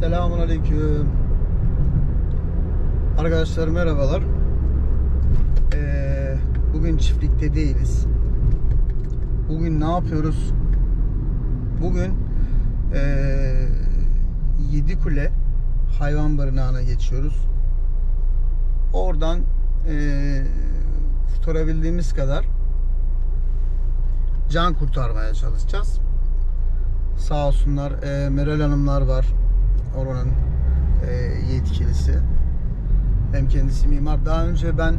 Selamun Aleyküm. Arkadaşlar merhabalar. Ee, bugün çiftlikte değiliz. Bugün ne yapıyoruz? Bugün ee, Yedikule hayvan barınağına geçiyoruz. Oradan ee, kurtarabildiğimiz kadar can kurtarmaya çalışacağız. Sağ olsunlar e, Meral Hanımlar var. Oranın e, yetkilisi. Hem kendisi mimar. Daha önce ben e,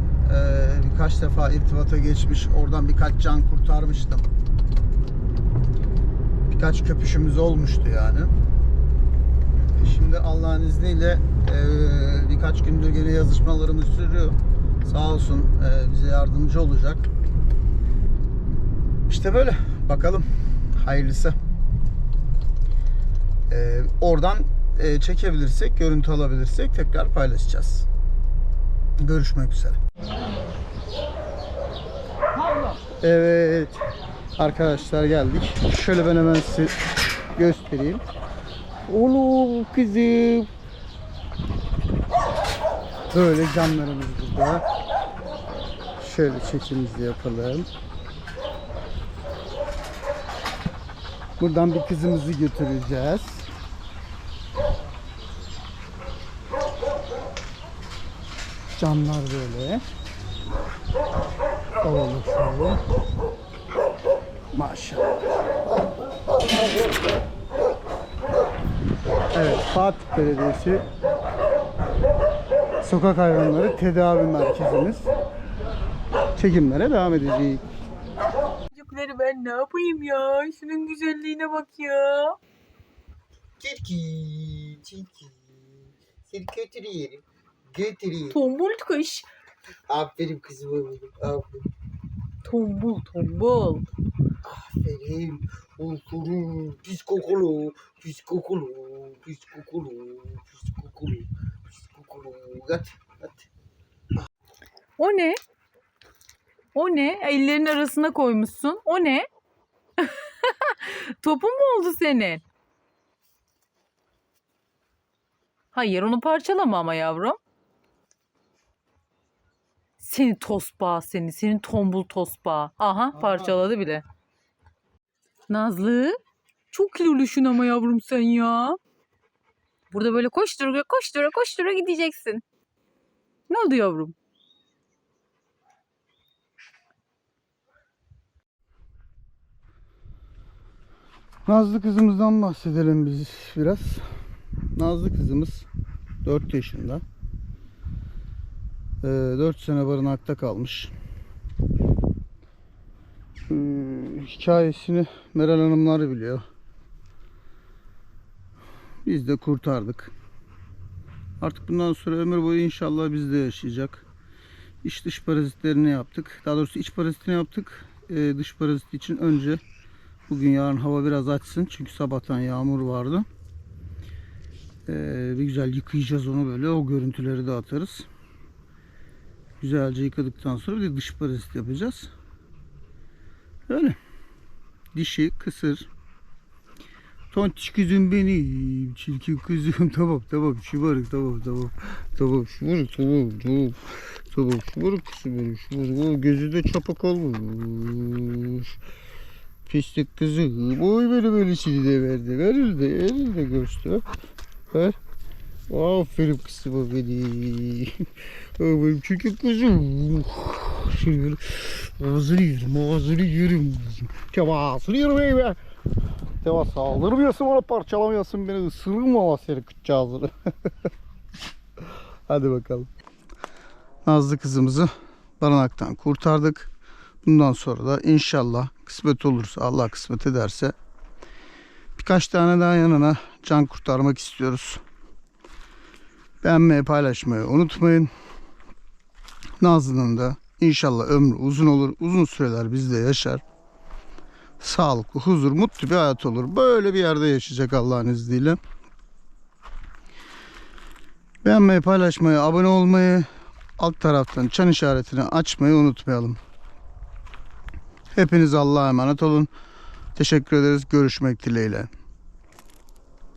birkaç defa irtibata geçmiş. Oradan birkaç can kurtarmıştım. Birkaç köpüşümüz olmuştu yani. E, Şimdi Allah'ın izniyle e, birkaç gündür gene yazışmalarımız sürüyor. Sağ olsun e, bize yardımcı olacak. İşte böyle. Bakalım. Hayırlısı. Ee, oradan e, çekebilirsek, görüntü alabilirsek tekrar paylaşacağız. Görüşmek üzere. Evet. Arkadaşlar geldik. Şöyle ben hemen size göstereyim. Oğlum kızım. Böyle camlarımız burada. Şöyle çekimizi yapalım. Buradan bir kızımızı götüreceğiz. Camlar böyle. Alalım şöyle. Maşallah. Evet, Fatih Belediyesi Sokak Hayvanları Tedavi Merkezimiz. Çekimlere devam edecek. Çocukları ben ne yapayım ya? Şunun güzelliğine bak ya. Tilki, tilki. Seni götürüyorum. Götürüyorum. Tombul kış. Aferin kızıma benim. Aferin. Tombul tombul. Aferin. Uykulu. Pis kokulu. Pis kokulu. Pis kokulu. Pis kokulu. Pis kokulu. Yat. Yat. O ne? O ne? Ellerin arasına koymuşsun. O ne? Topun mu oldu senin? Hayır onu parçalama ama yavrum. Seni tosbağa seni. Senin tombul tosbağa. Aha parçaladı bile. Nazlı. Çok kilolusun ama yavrum sen ya. Burada böyle koştura koştura koştura gideceksin. Ne oldu yavrum? Nazlı kızımızdan bahsedelim biz biraz. Nazlı kızımız 4 yaşında. 4 sene barınakta kalmış. Ee, Hikayesini Meral Hanımlar biliyor. Biz de kurtardık. Artık bundan sonra ömür boyu inşallah bizde yaşayacak. İç dış parazitlerini yaptık. Daha doğrusu iç parazitini yaptık. Ee, dış parazit için önce Bugün yarın hava biraz açsın. Çünkü sabahtan yağmur vardı. Ee, bir güzel yıkayacağız onu böyle. O görüntüleri de atarız. Güzelce yıkadıktan sonra bir de dış parazit yapacağız. Öyle. Dişi, kısır. Tontiş kızım benim. Çirkin kızım. Tamam tamam. Şımarık tamam tamam. Tamam şımarık tamam tamam. Tamam şımarık kızım benim. Şımarık. O gözü de çapak olmuş. Pislik kızı. Oy böyle böylesini de verdi. Ver elde, elde göster. Ver. Aferin kızıma benim. Aferin çünkü kızım. Şöyle ağzını yerim, ağzını yerim. Ağzını yerim ey be. Çaba saldırmıyorsun bana parçalamıyorsun beni. Isırırım ama seni ağzını. Hadi bakalım. Nazlı kızımızı barınaktan kurtardık. Bundan sonra da inşallah kısmet olursa Allah kısmet ederse birkaç tane daha yanına can kurtarmak istiyoruz. Beğenmeyi paylaşmayı unutmayın. Nazlı'nın da inşallah ömrü uzun olur. Uzun süreler bizde yaşar. Sağlıklı, huzur, mutlu bir hayat olur. Böyle bir yerde yaşayacak Allah'ın izniyle. Beğenmeyi, paylaşmayı, abone olmayı, alt taraftan çan işaretini açmayı unutmayalım. Hepiniz Allah'a emanet olun. Teşekkür ederiz. Görüşmek dileğiyle.